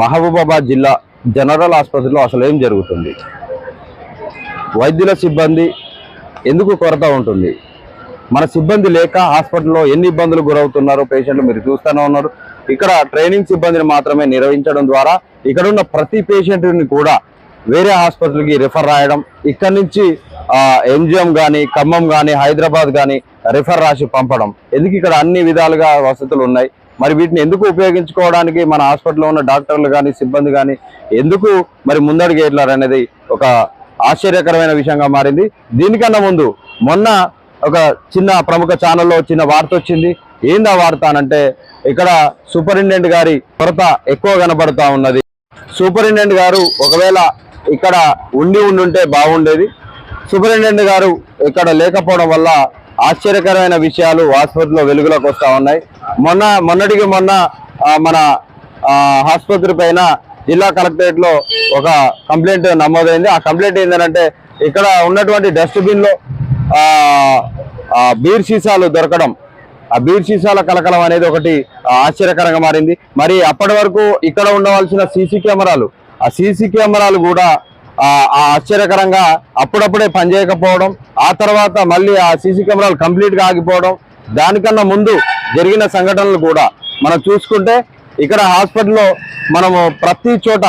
మహబూబాబాద్ జిల్లా జనరల్ ఆసుపత్రిలో అసలు ఏం జరుగుతుంది? వైద్యుల సిబ్బంది ఎందుకు కొరత ఉంటుంది? మన సిబ్బంది లేక హాస్పిటల్లో ఎన్ని ఇబ్బందులు గురవుతున్నారో? పేషెంట్లు మీరు చూస్తూనే ఉన్నారు. ఇక్కడ ట్రైనింగ్ సిబ్బందిని మాత్రమే నిర్వహించడం ద్వారా ఇక్కడ ఉన్న ప్రతి పేషెంట్ని కూడా వేరే హాస్పిటల్కి రిఫర్ రాయడం ఇక్కడ నుంచి ఎంజిఎం కానీ ఖమ్మం కానీ హైదరాబాద్ కానీ రిఫర్ రాసి పంపడం. ఎందుకు ఇక్కడ అన్ని విధాలుగా వసతులు ఉన్నాయి? మరి వీటిని ఎందుకు ఉపయోగించుకోవడానికి మన హాస్పిటల్లో ఉన్న డాక్టర్లు కానీ సిబ్బంది కానీ ఎందుకు మరి ముందడుగు వేయట్లేరు అనేది ఒక ఆశ్చర్యకరమైన విషయంగా మారింది. దీనికన్నా ముందు మొన్న ఒక చిన్న ప్రముఖ ఛానల్లో చిన్న వార్త వచ్చింది. ఏందా వార్త అనంటే ఇక్కడ సూపరింటెండెంట్ గారి కొరత ఎక్కువ కనబడతా ఉన్నది. సూపరింటెండెంట్ గారు ఒకవేళ ఇక్కడ ఉండి ఉండుంటే బాగుండేది. సూపరింటెండెంట్ గారు ఇక్కడ లేకపోవడం వల్ల ఆశ్చర్యకరమైన విషయాలు ఆసుపత్రిలో వెలుగులోకి వస్తా ఉన్నాయి. మొన్న మొన్నటికి మొన్న మన ఆసుపత్రి పైన జిల్లా కలెక్టరేట్లో ఒక కంప్లైంట్ నమోదైంది. ఆ కంప్లైంట్ ఏంటంటే ఇక్కడ ఉన్నటువంటి డస్ట్బిన్లో ఆ, బీర్ సీసాలు దొరకడం ఆ బీర్ సీసాల కలకలం అనేది ఒకటి ఆశ్చర్యకరంగా మారింది. మరి అప్పటి వరకు ఇక్కడ ఉండవలసిన సీసీ కెమెరాలు ఆ సీసీ కెమెరాలు కూడా ఆశ్చర్యకరంగా అప్పుడప్పుడే పనిచేయకపోవడం ఆ తర్వాత మళ్ళీ ఆ సీసీ కెమెరాలు కంప్లీట్గా ఆగిపోవడం దానికన్నా ముందు జరిగిన సంఘటనలు కూడా మనం చూసుకుంటే ఇక్కడ హాస్పిటల్లో మనము ప్రతి చోట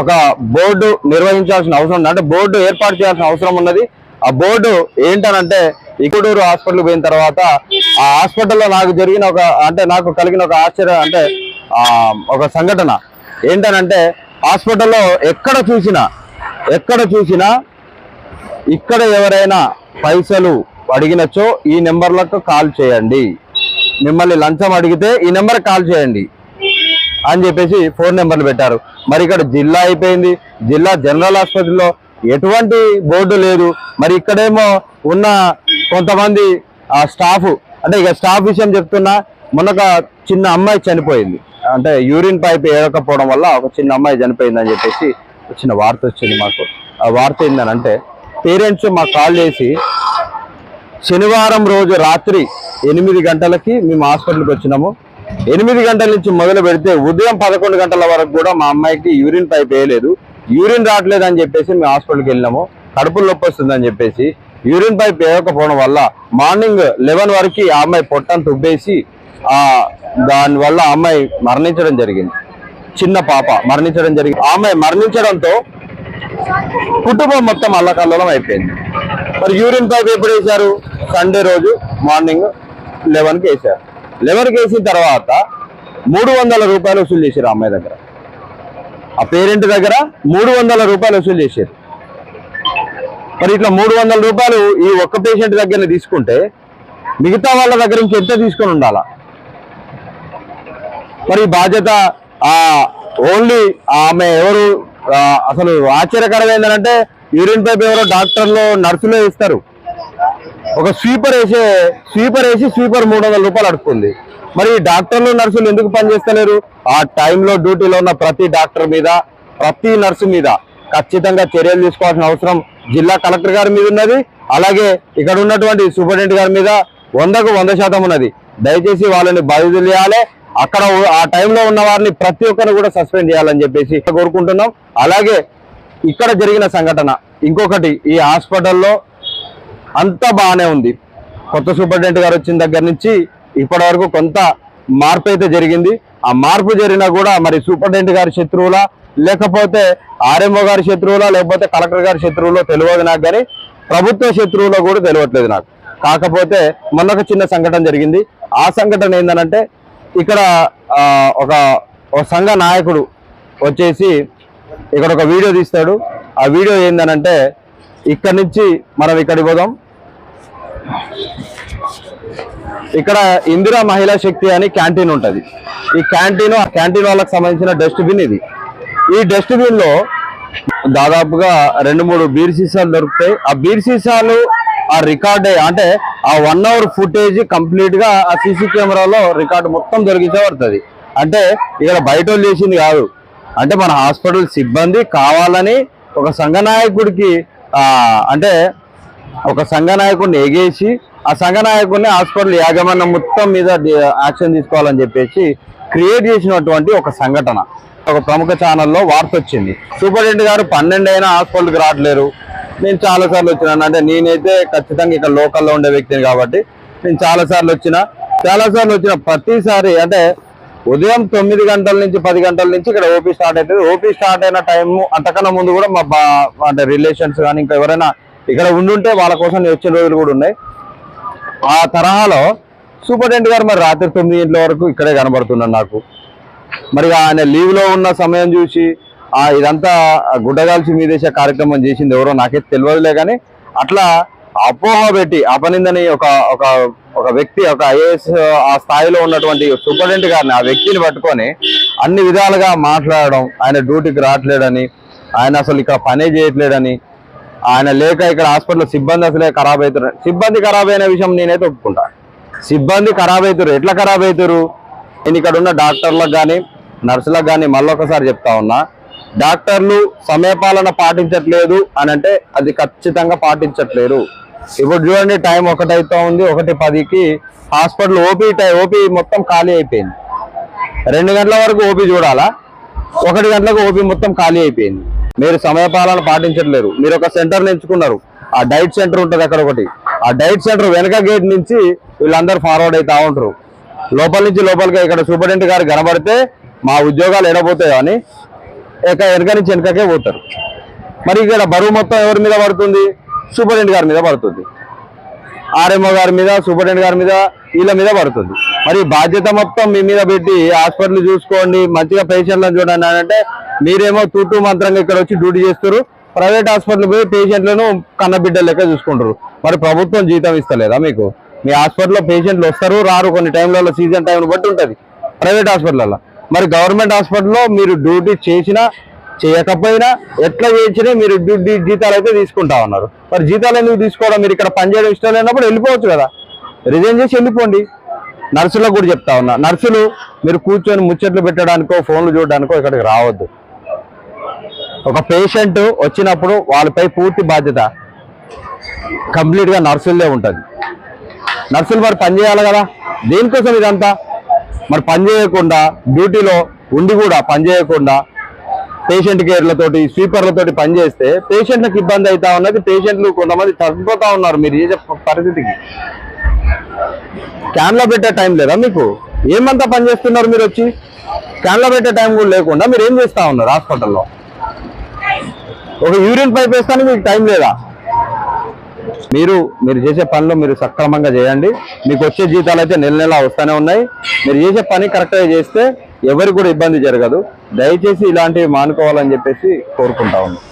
ఒక బోర్డు నిర్వహించాల్సిన అవసరం ఉంది. అంటే బోర్డు ఏర్పాటు చేయాల్సిన అవసరం ఉన్నది. ఆ బోర్డు ఏంటనంటే ఇకుడూరు హాస్పిటల్ పోయిన తర్వాత ఆ హాస్పిటల్లో నాకు జరిగిన ఒక అంటే నాకు కలిగిన ఒక ఆశ్చర్యం అంటే ఒక సంఘటన. ఏంటనంటే హాస్పిటల్లో ఎక్కడ చూసినా ఎక్కడ చూసినా ఇక్కడ ఎవరైనా పైసలు అడిగినచో ఈ నెంబర్లకు కాల్ చేయండి. మిమ్మల్ని లంచం అడిగితే ఈ నెంబర్ కాల్ చేయండి అని చెప్పేసి ఫోన్ నెంబర్లు పెట్టారు. మరి ఇక్కడ జిల్లా అయిపోయింది. జిల్లా జనరల్ ఆసుపత్రిలో ఎటువంటి బోర్డు లేదు. మరి ఇక్కడేమో ఉన్న కొంతమంది ఆ స్టాఫ్ అంటే ఇక స్టాఫ్ విషయం చెప్తున్నా మొన్న చిన్న అమ్మాయి చనిపోయింది. అంటే యూరిన్ పైప్ ఏడకపోవడం వల్ల ఒక చిన్న అమ్మాయి చనిపోయింది అని చెప్పేసి వచ్చిన వార్త వచ్చింది మాకు. ఆ వార్త ఏంటనంటే పేరెంట్స్ మాకు కాల్ చేసి శనివారం రోజు రాత్రి ఎనిమిది గంటలకి మేము హాస్పిటల్కి వచ్చినాము. ఎనిమిది గంటల నుంచి మొదలు పెడితే ఉదయం పదకొండు గంటల వరకు కూడా మా అమ్మాయికి యూరిన్ పైప్ వేయలేదు. యూరిన్ రావట్లేదు అని చెప్పేసి మేము హాస్పిటల్కి వెళ్ళినాము. కడుపులు నొప్పి వస్తుందని చెప్పేసి యూరిన్ పైప్ వేయకపోవడం వల్ల మార్నింగ్ లెవెన్ వరకు ఆ అమ్మాయి పొట్టను తుబ్బేసి దానివల్ల దాని వల్ల అమ్మాయి మరణించడం జరిగింది. చిన్న పాప మరణించడం జరిగింది ఆమె మరణించడంతో కుటుంబం మొత్తం అల్లకల్లోలం అయిపోయింది. మరి యూరిన్ పైప్ ఎప్పుడు వేశారు? సండే రోజు మార్నింగ్ లెవెన్కి వేశారు. లెవెన్కి వేసిన తర్వాత మూడు వందల రూపాయలు వసూలు చేశారు ఆ అమ్మాయి దగ్గర. ఆ పేరెంట్ దగ్గర మూడు వందల రూపాయలు వసూలు చేశారు. మరి ఇట్లా మూడు వందల రూపాయలు ఈ ఒక్క పేషెంట్ దగ్గర తీసుకుంటే మిగతా వాళ్ళ దగ్గర నుంచి ఎంత తీసుకొని ఉండాలా? మరి బాధ్యత ఓన్లీ ఆమె ఎవరు అసలు ఆశ్చర్యకరం ఏంటంటే యూరిన్ పైప్ ఎవరో డాక్టర్లు నర్సులే ఇస్తారు. ఒక స్వీపర్ వేసే స్వీపర్ వేసి స్వీపర్ మూడు వందల రూపాయలు అడుగుతుంది మరి ఈ డాక్టర్లు నర్సులు ఎందుకు పనిచేస్తలేరు? ఆ టైంలో డ్యూటీలో ఉన్న ప్రతి డాక్టర్ మీద ప్రతి నర్సు మీద ఖచ్చితంగా చర్యలు తీసుకోవాల్సిన అవసరం జిల్లా కలెక్టర్ గారి మీద ఉన్నది. అలాగే ఇక్కడ ఉన్నటువంటి సూపరింటెండెంట్ గారి మీద వందకు వంద శాతం ఉన్నది. దయచేసి వాళ్ళని బదిలీ చేయాలి. అక్కడ ఆ టైంలో ఉన్న వారిని ప్రతి ఒక్కరిని కూడా సస్పెండ్ చేయాలని చెప్పేసి కోరుకుంటున్నాం. అలాగే ఇక్కడ జరిగిన సంఘటన ఇంకొకటి ఈ హాస్పిటల్లో అంతా బాగానే ఉంది. కొత్త సూపరింటెండెంట్ గారు వచ్చిన దగ్గర నుంచి ఇప్పటి వరకు కొంత మార్పు అయితే జరిగింది. ఆ మార్పు జరిగినా కూడా మరి సూపరింటెండెంట్ గారి శత్రువులా లేకపోతే ఆర్ఎంఓ గారి శత్రువులా లేకపోతే కలెక్టర్ గారి శత్రువులో తెలియదు నాకు కానీ ప్రభుత్వ శత్రువులో కూడా తెలియట్లేదు నాకు. కాకపోతే మొన్న ఒక చిన్న సంఘటన జరిగింది. ఆ సంఘటన ఏంటంటే ఇక్కడ ఒక ఒక సంఘ నాయకుడు వచ్చేసి ఇక్కడ ఒక వీడియో తీస్తాడు. ఆ వీడియో ఏందనంటే ఇక్కడ నుంచి మనం ఇక్కడికి పోదాం. ఇక్కడ ఇందిరా మహిళా శక్తి అని క్యాంటీన్ ఉంటుంది. ఈ క్యాంటీన్ ఆ క్యాంటీన్ వాళ్ళకి సంబంధించిన డస్ట్బిన్ ఇది. ఈ డస్ట్బిన్లో దాదాపుగా రెండు మూడు బీర్ సీసాలు దొరుకుతాయి. ఆ బీర్ సీసాలు ఆ రికార్డ్ అంటే ఆ వన్ అవర్ ఫుటేజ్ కంప్లీట్గా ఆ సీసీ కెమెరాలో రికార్డు మొత్తం దొరికించబడుతుంది అంటే ఇక్కడ బయట వాళ్ళు చేసింది కాదు. అంటే మన హాస్పిటల్ సిబ్బంది కావాలని ఒక సంఘ నాయకుడికి ఆ అంటే ఒక సంఘ నాయకుడిని ఎగేసి ఆ సంఘ నాయకుడిని హాస్పిటల్ యాజమాన్యం మొత్తం మీద యాక్షన్ తీసుకోవాలని చెప్పేసి క్రియేట్ చేసినటువంటి ఒక సంఘటన. ఒక ప్రముఖ ఛానల్లో వార్త వచ్చింది. సూపరింటెండెంట్ గారు పన్నెండు అయినా హాస్పిటల్కి రావట్లేరు. నేను చాలా సార్లు వచ్చినాను. అంటే నేనైతే ఖచ్చితంగా ఇక్కడ లోకల్లో ఉండే వ్యక్తిని కాబట్టి నేను చాలా సార్లు వచ్చిన. చాలా సార్లు వచ్చిన ప్రతిసారి అంటే ఉదయం తొమ్మిది గంటల నుంచి పది గంటల నుంచి ఇక్కడ ఓపీ స్టార్ట్ అవుతుంది. ఓపీ స్టార్ట్ అయిన టైం అంతకన్నా ముందు కూడా మా బా అంటే రిలేషన్స్ కానీ ఇంకా ఎవరైనా ఇక్కడ ఉండుంటే వాళ్ళ కోసం నేను వచ్చిన రోజులు కూడా ఉన్నాయి. ఆ తరహాలో సూపరింటెండెంట్ గారు మరి రాత్రి తొమ్మిది గంటల వరకు ఇక్కడే కనబడుతున్నాడు నాకు. మరి ఆయన లీవ్లో ఉన్న సమయం చూసి ఇదంతా గుడ్డగాల్చి మీదేసే కార్యక్రమం చేసింది ఎవరో నాకైతే తెలియదులే కానీ అట్లా అపోహ పెట్టి అపనిందని ఒక ఒక ఒక వ్యక్తి ఒక ఐఏఎస్ ఆ స్థాయిలో ఉన్నటువంటి సూపరింటెండెంట్ గారిని ఆ వ్యక్తిని పట్టుకొని అన్ని విధాలుగా మాట్లాడడం ఆయన డ్యూటీకి రావట్లేడని ఆయన అసలు ఇక్కడ పనే చేయట్లేడని ఆయన లేక ఇక్కడ హాస్పిటల్ సిబ్బంది అసలే ఖరాబ్ అవుతున్నారు సిబ్బంది ఖరాబ్ అయిన విషయం నేనైతే ఒప్పుకుంటా. సిబ్బంది ఖరాబ్ అవుతారు ఎట్లా ఖరాబ్ అవుతారు నేను ఇక్కడ ఉన్న డాక్టర్లకు కానీ నర్సులకు కానీ మళ్ళొకసారి చెప్తా ఉన్నా. డాక్టర్లు సమయపాలన పాటించట్లేదు అని అంటే అది ఖచ్చితంగా పాటించట్లేరు. ఇప్పుడు చూడండి టైం ఒకటైతే ఉంది ఒకటి పదికి హాస్పిటల్ ఓపీ టై ఓపీ మొత్తం ఖాళీ అయిపోయింది. రెండు గంటల వరకు ఓపీ చూడాలా? ఒకటి గంటలకు ఓపీ మొత్తం ఖాళీ అయిపోయింది. మీరు సమయపాలన పాటించట్లేరు. మీరు ఒక సెంటర్ ఎంచుకున్నారు. ఆ డైట్ సెంటర్ ఉంటుంది అక్కడ ఒకటి. ఆ డైట్ సెంటర్ వెనక గేట్ నుంచి వీళ్ళందరూ ఫార్వర్డ్ అవుతా ఉంటారు. లోపల నుంచి లోపలికి ఇక్కడ సూపరింటెండెంట్ గారు కనబడితే మా ఉద్యోగాలు ఎడబోతాయో అని వెనక నుంచి వెనకకే పోతారు. మరి ఇక్కడ బరువు మొత్తం ఎవరి మీద పడుతుంది? సూపరింటెండెంట్ గారి మీద పడుతుంది. ఆర్ఎంఓ గారి మీద సూపరింటెండెంట్ గారి మీద వీళ్ళ మీద పడుతుంది. మరి బాధ్యత మొత్తం మీ మీద పెట్టి హాస్పిటల్ చూసుకోండి మంచిగా పేషెంట్లను చూడండి అంటే మీరేమో తూటు మంత్రంగా ఇక్కడ వచ్చి డ్యూటీ చేస్తారు ప్రైవేట్ హాస్పిటల్ పోయి పేషెంట్లను కన్నబిడ్డ లెక్క చూసుకుంటారు మరి ప్రభుత్వం జీతం ఇస్తలేదా మీకు? మీ హాస్పిటల్లో పేషెంట్లు వస్తారు రారు కొన్ని టైంలలో సీజన్ టైంను బట్టి ఉంటుంది. ప్రైవేట్ హాస్పిటల్లో మరి గవర్నమెంట్ హాస్పిటల్లో మీరు డ్యూటీ చేసినా చేయకపోయినా ఎట్లా చేసినా మీరు డ్యూటీ జీతాలు అయితే తీసుకుంటా ఉన్నారు. మరి జీతాలు ఎందుకు తీసుకోవడం? మీరు ఇక్కడ పనిచేయడం ఇష్టం లేనప్పుడు వెళ్ళిపోవచ్చు కదా. రిజైన్ చేసి వెళ్ళిపోండి. నర్సులకు కూడా చెప్తా ఉన్నా. నర్సులు మీరు కూర్చొని ముచ్చట్లు పెట్టడానికో ఫోన్లు చూడడానికో ఇక్కడికి రావద్దు. ఒక పేషెంట్ వచ్చినప్పుడు వాళ్ళపై పూర్తి బాధ్యత. కంప్లీట్గా నర్సులదే ఉంటుంది. నర్సులు మరి పని చేయాలి కదా. దేనికోసం ఇదంతా? మరి పని చేయకుండా డ్యూటీలో ఉండి కూడా పని చేయకుండా పేషెంట్ కేర్లతోటి స్వీపర్లతోటి పనిచేస్తే పేషెంట్లకు ఇబ్బంది అవుతా ఉన్నది. పేషెంట్లు కొంతమంది చనిపోతా ఉన్నారు మీరు చేసే పరిస్థితికి? క్యాన్లో పెట్టే టైం లేదా మీకు? ఏమంతా పని చేస్తున్నారు మీరు వచ్చి? క్యాన్లో పెట్టే టైం కూడా లేకుండా మీరు ఏం చేస్తా ఉన్నారు హాస్పిటల్లో? ఒక యూరిన్ పైప్ వేస్తానికి మీకు టైం లేదా? మీరు మీరు చేసే పనులు మీరు సక్రమంగా చేయండి. మీకు వచ్చే జీతాలు అయితే నెల నెల వస్తూనే ఉన్నాయి. మీరు చేసే పని కరెక్ట్గా చేస్తే ఎవరికి కూడా ఇబ్బంది జరగదు. దయచేసి ఇలాంటివి మానుకోవాలని చెప్పేసి కోరుకుంటా ఉన్నాం.